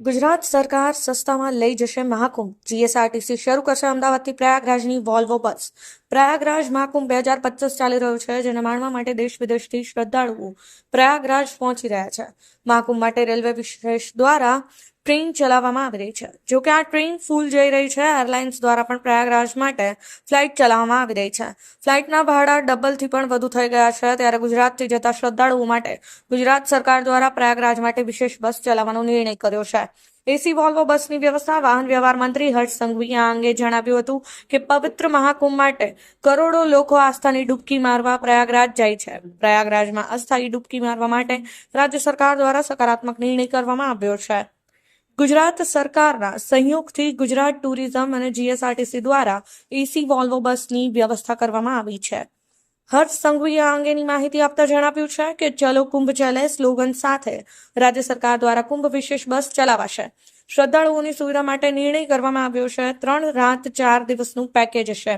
ગુજરાત સરકાર સસ્તામાં લઈ જશે મહાકુંભ. જીએસઆરટીસી શરૂ કરશે અમદાવાદથી પ્રયાગરાજની વોલ્વો બસ. પ્રયાગરાજ મહાકુંભ બે હજાર પચીસ ચાલી રહ્યો છે, જેને માણવા માટે દેશ વિદેશથી શ્રદ્ધાળુઓ પ્રયાગરાજ પહોંચી રહ્યા છે. મહાકુંભ માટે રેલવે વિશેષ દ્વારા ટ્રેન ચલાવવામાં આવી રહી છે. જો કે આ ટ્રેન ફૂલ જઈ રહી છે, એરલાઇન્સ દ્વારા પણ પ્રયાગરાજ માટે ફ્લાઇટ ચલાવવામાં આવી રહી છે. ફ્લાઇટના ભાડા ડબલથી પણ વધુ થઈ ગયા છે, ત્યારે ગુજરાતથી જતા શ્રદ્ધાળુઓ માટે ગુજરાત સરકાર દ્વારા પ્રયાગરાજ માટે વિશેષ બસ ચલાવવાનો નિર્ણય કર્યો છે. એસી વોલ્વો બસની વ્યવસ્થા, વાહન વ્યવહાર મંત્રી હર્ષ સંઘવીએ અંગે જણાવ્યું હતું કે પવિત્ર મહાકુંભ માટે કરોડો લોકો આસ્થાની ડૂબકી મારવા પ્રયાગરાજ જાય છે. પ્રયાગરાજમાં અસ્થાયી ડૂબકી મારવા માટે રાજ્ય સરકાર દ્વારા સકારાત્મક નિર્ણય કરવામાં આવ્યો છે. ગુજરાત સરકારના સહયોગથી ગુજરાત ટુરિઝમ અને જીએસઆરટીસી દ્વારા એસી વોલ્વો બસની વ્યવસ્થા કરવામાં આવી છે. હર્ષ સંઘવીએ આ અંગેની માહિતી આપતા જણાવ્યું છે કે ચલો કુંભ ચલે સ્લોગન સાથે રાજ્ય સરકાર દ્વારા કુંભ વિશેષ બસ ચલાવાશે. શ્રદ્ધાળુઓની સુવિધા માટે નિર્ણય કરવામાં આવ્યો છે. ત્રણ રાત ચાર દિવસનું પેકેજ છે.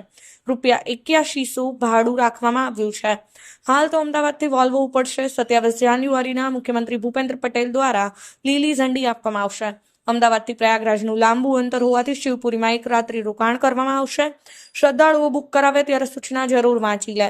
રૂપિયા એક્યાશીસો ભાડું રાખવામાં આવ્યું છે. હાલ તો અમદાવાદથી વોલ્વો ઉપડશે. સત્યાવીસ જાન્યુઆરીના મુખ્યમંત્રી ભૂપેન્દ્ર પટેલ દ્વારા લીલી ઝંડી આપવામાં આવશે. અમદાવાદથી પ્રયાગરાજનું લાંબુ અંતર હોવાથી શિવપુરીમાં એક રાત્રિ રોકાણ કરવામાં આવશે. શ્રદ્ધાળુઓ બુક કરાવે ત્યારે સૂચના જરૂર વાંચી લે.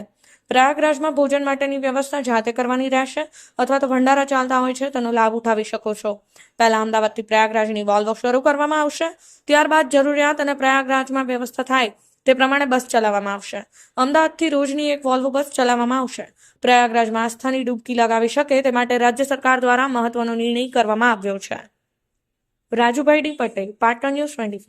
પ્રયાગરાજમાં ભોજન માટેની વ્યવસ્થા જાતે કરવાની રહેશે અથવા તો ભંડારા ચાલતા હોય છે, તેનો લાભ ઉઠાવી શકો છો. પહેલા અમદાવાદથી પ્રયાગરાજની વોલ્વો શરૂ કરવામાં આવશે, ત્યારબાદ જરૂરિયાત અને પ્રયાગરાજમાં વ્યવસ્થા થાય તે પ્રમાણે બસ ચલાવવામાં આવશે. અમદાવાદથી રોજની એક વોલ્વો બસ ચલાવવામાં આવશે. પ્રયાગરાજમાં આસ્થાની ડૂબકી લગાવી શકે તે માટે રાજ્ય સરકાર દ્વારા મહત્વનો નિર્ણય કરવામાં આવ્યો છે. Rajubhai D Patel, Patan news twenty